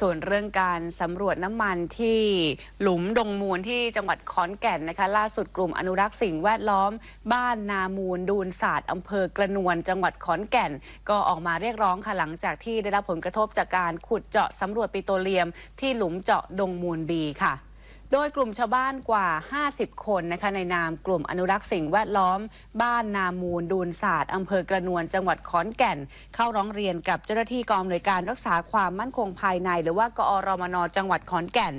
ส่วนเรื่องการสำรวจน้ำมันที่หลุมดงมูลที่จังหวัดขอนแก่นนะคะ ล่าสุดกลุ่มอนุรักษ์สิ่งแวดล้อม บ้านนามูล ดูนศาสตร์อำเภอกระนวนจังหวัดขอนแก่น ก็ออกมาเรียกร้องค่ะหลังจากที่ได้รับผลกระทบจากการขุดเจาะสำรวจปิโตรเลียม ที่หลุมเจาะดงมูลบีค่ะ โดยกลุ่มชาวบ้านกว่า 50 คนนะคะในนามกลุ่มอนุรักษ์สิ่งแวดล้อม บ้านนามูล ดูนศาสตร์อำเภอกระนวนจังหวัดขอนแก่น เข้าร้องเรียนกับเจ้าหน้าที่กองอำนวยการรักษาความมั่นคงภายใน หรือว่ากอรมนจังหวัดขอนแก่น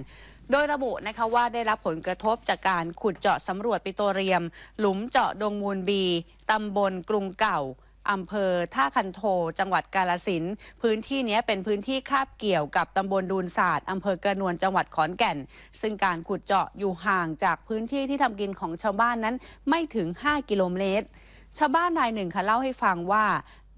โดยระบุนะคะว่าได้รับผลกระทบจากการขุดเจาะสำรวจปิโตรเลียม หลุมเจาะดงมูลบี ตำบลกรุงเก่า อำเภอท่าคันโท จังหวัดกาลสินพื้นที่นี้เป็นพื้นที่คาบเกี่ยวกับตำบลดูนศาสตร์อำเภอกระนวนจังหวัดขอนแก่น ซึ่งการขุดเจาะอยู่ห่างจากพื้นที่ที่ทำกินของชาวบ้านนั้นไม่ถึง 5 กิโลเมตรชาวบ้านรายหนึ่งค่ะเล่าให้ฟังว่า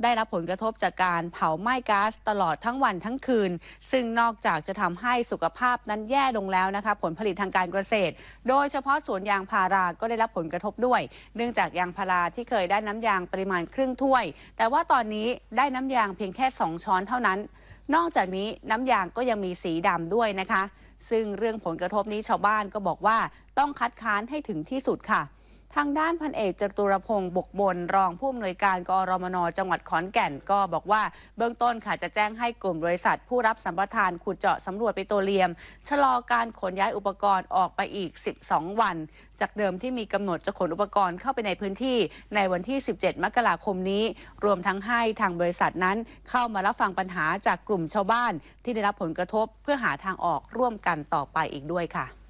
ได้รับผลกระทบจากการเผาไหม้ก๊าซตลอดทั้งวันทั้งคืน ซึ่งนอกจากจะทำให้สุขภาพนั้นแย่ลงแล้วนะคะผลผลิตทางการเกษตร โดยเฉพาะสวนยางพาราก็ได้รับผลกระทบด้วย เนื่องจากยางพาราที่เคยได้น้ำยางปริมาณครึ่งถ้วย แต่ว่าตอนนี้ได้น้ำยางเพียงแค่ 2 ช้อนเท่านั้น นอกจากนี้น้ำยางก็ยังมีสีดำด้วยนะคะ ซึ่งเรื่องผลกระทบนี้ชาวบ้านก็บอกว่าต้องคัดค้านให้ถึงที่สุดค่ะ ทางด้านพันเอกจตุรพงศ์บกบน รองผู้อำนวยการกอรมนจังหวัดขอนแก่นก็บอกว่า เบื้องต้นค่ะจะแจ้งให้กลุ่มบริษัท ผู้รับสัมปทานขุดเจาะสำรวจปิโตรเลียม ชะลอการขนย้ายอุปกรณ์ออกไปอีก 12 วัน จากเดิมที่มีกำหนดจะขนอุปกรณ์เข้าไปในพื้นที่ ในวันที่ 17 มกราคมนี้ รวมทั้งให้ทางบริษัทนั้น เข้ามารับฟังปัญหาจากกลุ่มชาวบ้าน ที่ได้รับผลกระทบเพื่อหาทางออกร่วมกันต่อไปอีกด้วยค่ะ